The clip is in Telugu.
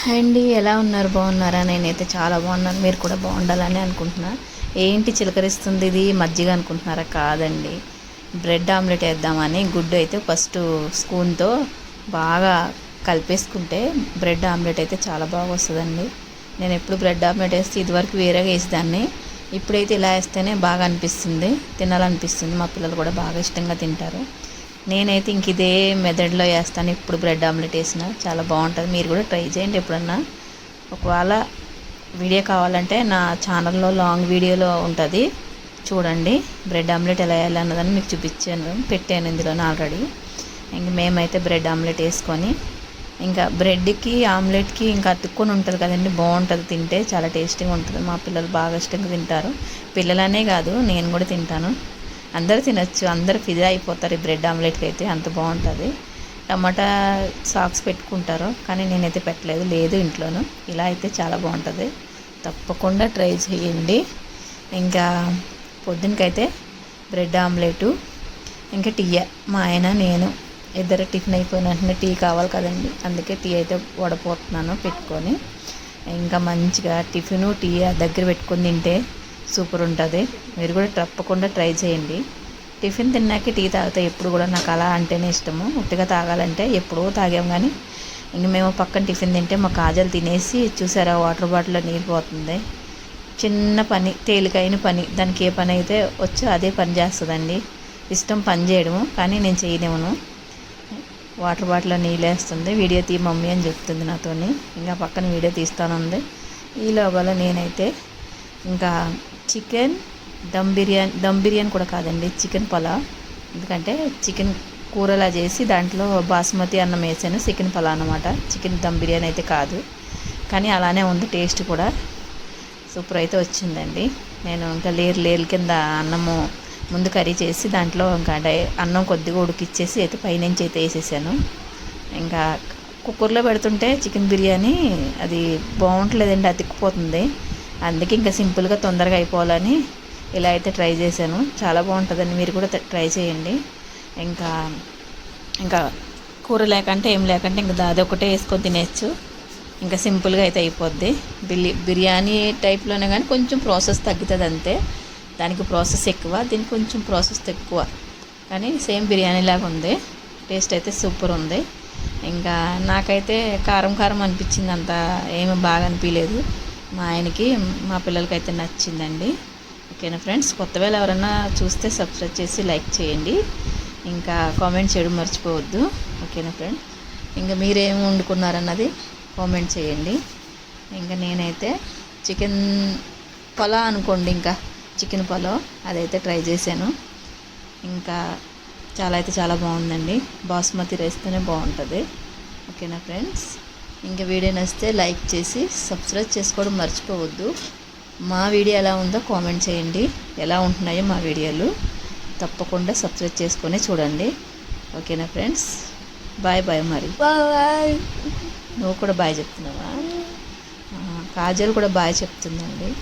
హాయ్ అండి ఎలా ఉన్నారు? బాగున్నారా? నేనైతే చాలా బాగున్నాను. మీరు కూడా బాగుండాలని అనుకుంటున్నా. ఏంటి చిలకరిస్తుంది ఇది? మజ్జిగ అనుకుంటున్నారా? కాదండి. బ్రెడ్ ఆమ్లెట్ వేద్దామని గుడ్డు అయితే ఫస్ట్ స్పూన్తో బాగా కలిపేసుకుంటే బ్రెడ్ ఆమ్లెట్ అయితే చాలా బాగా వస్తుందండి. నేను ఎప్పుడు బ్రెడ్ ఆమ్లెట్ వేస్తే ఇదివరకు వేరేగా వేసేదాన్ని. ఇప్పుడైతే ఇలా వేస్తేనే బాగా అనిపిస్తుంది. తినాలనిపిస్తుంది. మా పిల్లలు కూడా బాగా ఇష్టంగా తింటారు. నేనైతే ఇంక ఇదే మెథడ్లో వేస్తాను. ఇప్పుడు బ్రెడ్ ఆమ్లెట్ వేసిన. చాలా బాగుంటుంది. మీరు కూడా ట్రై చేయండి ఎప్పుడన్నా. ఒకవేళ వీడియో కావాలంటే నా ఛానల్లో లాంగ్ వీడియోలో ఉంటుంది. చూడండి బ్రెడ్ ఆమ్లెట్ ఎలా వేయాలి అన్నదని మీకు చూపించాను. పెట్టాను ఇందులో ఆల్రెడీ. ఇంక మేమైతే బ్రెడ్ ఆమ్లెట్ వేసుకొని ఇంకా బ్రెడ్కి ఆమ్లెట్కి ఇంకా అతుక్కొని ఉంటుంది కదండి. బాగుంటుంది తింటే. చాలా టేస్టీగా ఉంటుంది. మా పిల్లలు బాగా ఇష్టంగా తింటారు. పిల్లలనే కాదు నేను కూడా తింటాను. అందరు తినచ్చు అందరు ఫిదా అయిపోతారు. ఈ బ్రెడ్ ఆమ్లెట్కి అయితే అంత బాగుంటుంది. టమాటా సాక్స్ పెట్టుకుంటారు కానీ నేనైతే పెట్టలేదు. లేదు ఇంట్లోనూ. ఇలా అయితే చాలా బాగుంటుంది. తప్పకుండా ట్రై చేయండి. ఇంకా పొద్దునకైతే బ్రెడ్ ఆమ్లెటు ఇంకా టీ మా ఆయన నేను ఇద్దరు టిఫిన్ అయిపోయిన వెంటనే టీ కావాలి కదండి. అందుకే టీ అయితే వడపోతున్నాను పెట్టుకొని. ఇంకా మంచిగా టిఫిను టీ దగ్గర పెట్టుకొని తింటే సూపర్ ఉంటుంది. మీరు కూడా తప్పకుండా ట్రై చేయండి. టిఫిన్ తిన్నాక టీ తాగితే ఎప్పుడు కూడా నాకు అలా అంటేనే ఇష్టము. ఉట్టిగా తాగాలంటే ఎప్పుడో తాగాం కానీ ఇంక మేము పక్కన టిఫిన్ తింటే మా కాజలు తినేసి చూసారా వాటర్ బాటిల్లో నీళ్ళు పోతుంది. చిన్న పని తేలికైన పని. దానికి ఏ పని అయితే వచ్చో అదే పని చేస్తుందండి. ఇష్టం పని చేయడము కానీ నేను చేయలేమును వాటర్ బాటిల్లో నీళ్ళు వేస్తుంది. వీడియో తీ మమ్మీ అని చెప్తుంది నాతోని. ఇంకా పక్కన వీడియో తీస్తానుంది. ఈ లోగాలో నేనైతే ఇంకా చికెన్ దమ్ బిర్యానీ దమ్ బిర్యానీ కూడా కాదండి చికెన్ పలా ఎందుకంటే చికెన్ కూరలా చేసి దాంట్లో బాస్మతి అన్నం వేసాను చికెన్ పలా అనమాట చికెన్ దమ్ బిర్యానీ అయితే కాదు. కానీ అలానే ఉంది టేస్ట్ కూడా. సూపర్ అయితే వచ్చిందండి. నేను ఇంకా లేరు లేరు కింద అన్నము ముందు కర్రీ చేసి దాంట్లో ఇంకా డై అన్నం కొద్దిగా ఉడికిచ్చేసి అయితే పైనుంచి అయితే వేసేసాను. ఇంకా కుక్కర్లో పెడుతుంటే చికెన్ బిర్యానీ అది బాగుంటలేదండి అతికిపోతుంది. అందుకే ఇంకా సింపుల్గా తొందరగా అయిపోవాలని ఇలా అయితే ట్రై చేశాను. చాలా బాగుంటుందండి. మీరు కూడా ట్రై చేయండి. ఇంకా ఇంకా కూర లేకంటే ఏం లేకంటే ఇంకా దాది ఒకటే వేసుకొని తినేచ్చు ఇంకా సింపుల్గా అయితే అయిపోద్ది. బిర్యా బిర్యానీ టైప్లోనే కానీ కొంచెం ప్రాసెస్ తగ్గుతుంది అంతే. దానికి ప్రాసెస్ ఎక్కువ దీనికి కొంచెం ప్రాసెస్ తక్కువ. కానీ సేమ్ బిర్యానీ లాగా ఉంది. టేస్ట్ అయితే సూపర్ ఉంది. ఇంకా నాకైతే కారం కారం అనిపించింది అంత ఏమి బాగా అనిపించలేదు. మా ఆయనకి మా పిల్లలకి అయితే నచ్చిందండి. ఓకేనా ఫ్రెండ్స్? కొత్త వేళ ఎవరైనా చూస్తే సబ్స్క్రైబ్ చేసి లైక్ చేయండి. ఇంకా కామెంట్ చేయడం మర్చిపోవద్దు. ఓకేనా ఫ్రెండ్ ఇంకా మీరేం వండుకున్నారన్నది కామెంట్ చేయండి. ఇంకా నేనైతే చికెన్ పొలా అనుకోండి ఇంకా. చికెన్ పొలో అదైతే ట్రై చేశాను. ఇంకా చాలా అయితే చాలా బాగుందండి. బాస్మతి రైస్తోనే బాగుంటుంది. ఓకేనా ఫ్రెండ్స్? ఇంకా వీడియో నచ్చితే లైక్ చేసి సబ్స్క్రైబ్ చేసుకోవడం మర్చిపోవద్దు. మా వీడియో ఎలా ఉందో కామెంట్ చేయండి. ఎలా ఉంటున్నాయో మా వీడియోలు తప్పకుండా సబ్స్క్రైబ్ చేసుకొని చూడండి. ఓకేనా ఫ్రెండ్స్? బాయ్ బాయ్ మరి. బాయ్. నువ్వు కూడా బాయ్ చెప్తున్నావా? కాజల్ కూడా బాయ్ చెప్తుందండి.